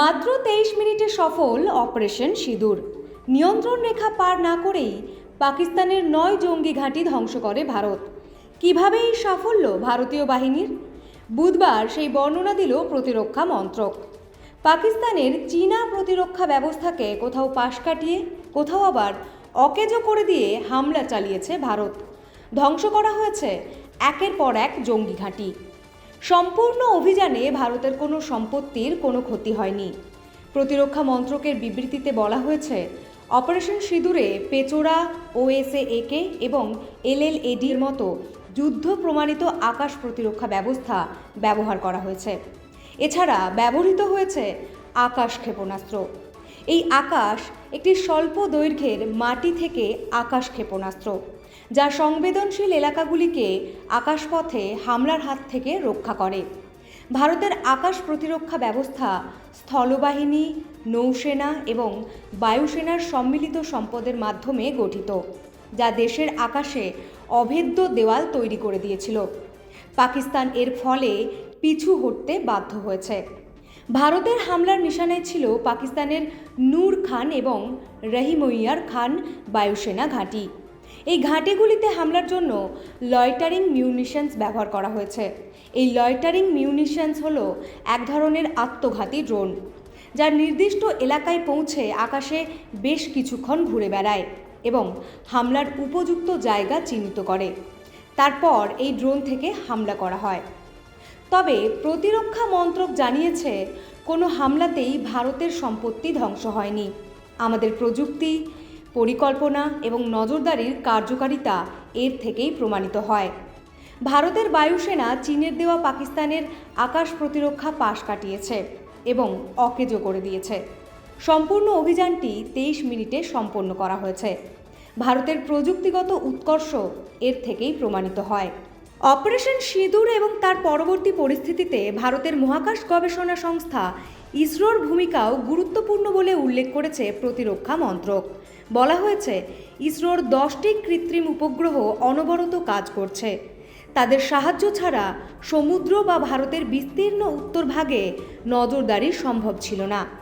মাত্র তেইশ মিনিটে সফল অপারেশন সিঁদুর। নিয়ন্ত্রণ রেখা পার না করেই পাকিস্তানের নয় জঙ্গি ঘাঁটি ধ্বংস করে ভারত। কীভাবে এই সাফল্য ভারতীয় বাহিনীর? বুধবার সেই বর্ণনা দিল প্রতিরক্ষা মন্ত্রক। পাকিস্তানের চীনা প্রতিরক্ষা ব্যবস্থাকে কোথাও পাশ কাটিয়ে, কোথাও আবার অকেজো করে দিয়ে হামলা চালিয়েছে ভারত। ধ্বংস করা হয়েছে একের পর এক জঙ্গি ঘাঁটি। সম্পূর্ণ অভিযানে ভারতের কোনো সম্পত্তির কোনো ক্ষতি হয়নি। প্রতিরক্ষা মন্ত্রকের বিবৃতিতে বলা হয়েছে, অপারেশন সিঁদুরে পেচোরা ওএসএ একে এবং এলএলএডির মতো যুদ্ধ প্রমাণিত আকাশ প্রতিরক্ষা ব্যবস্থা ব্যবহার করা হয়েছে। এছাড়া ব্যবহৃত হয়েছে আকাশ ক্ষেপণাস্ত্র। এই আকাশ একটি স্বল্প দৈর্ঘ্যের মাটি থেকে আকাশ ক্ষেপণাস্ত্র। যা সংবেদনশীল এলাকাগুলিকে আকাশপথে হামলার হাত থেকে রক্ষা করে। ভারতের আকাশ প্রতিরক্ষা ব্যবস্থা, স্থলবাহিনী, নৌসেনা এবং বায়ুসেনার সম্মিলিত সম্পদের মাধ্যমে গঠিত, যা দেশের আকাশে অভেদ্য দেওয়াল তৈরি করে দিয়েছিল। পাকিস্তান এর ফলে পিছু হটতে বাধ্য হয়েছে। ভারতের হামলার নিশানায় ছিল পাকিস্তানের নূর খান এবং রহিমইয়ার খান বায়ুসেনা ঘাঁটি। এই ঘাঁটিগুলিতে হামলার জন্য লয়টারিং মিউনিশনস ব্যবহার করা হয়েছে। এই লয়টারিং মিউনিশনস হলো এক ধরনের আত্মঘাতী ড্রোন যা নির্দিষ্ট এলাকায় পৌঁছে আকাশে বেশ কিছুক্ষণ ঘুরে বেড়ায় এবং হামলার উপযুক্ত জায়গা চিহ্নিত করে। তারপর এই ড্রোন থেকে হামলা করা হয়। তবে প্রতিরক্ষা মন্ত্রক জানিয়েছে, কোনো হামলাতেই ভারতের সম্পত্তি ধ্বংস হয়নি। আমাদের প্রযুক্তি পরিকল্পনা এবং নজরদারির কার্যকারিতা এর থেকেই প্রমাণিত হয়। ভারতের বায়ুসেনা চীনের দেওয়া পাকিস্তানের আকাশ প্রতিরক্ষা পাশ কাটিয়েছে এবং অকেজো করে দিয়েছে। সম্পূর্ণ অভিযানটি তেইশ মিনিটে সম্পন্ন করা হয়েছে। ভারতের প্রযুক্তিগত উৎকর্ষ এর থেকেই প্রমাণিত হয়। অপারেশন সিঁদুর এবং তার পরবর্তী পরিস্থিতিতে ভারতের মহাকাশ গবেষণা সংস্থা ইসরোর ভূমিকাও গুরুত্বপূর্ণ বলে উল্লেখ করেছে প্রতিরক্ষা মন্ত্রক। বলা হয়েছে, ইসরোর দশটি কৃত্রিম উপগ্রহ অনবরত কাজ করছে। তাদের সাহায্য ছাড়া সমুদ্র বা ভারতের বিস্তীর্ণ উত্তরভাগে নজরদারি সম্ভব ছিল না।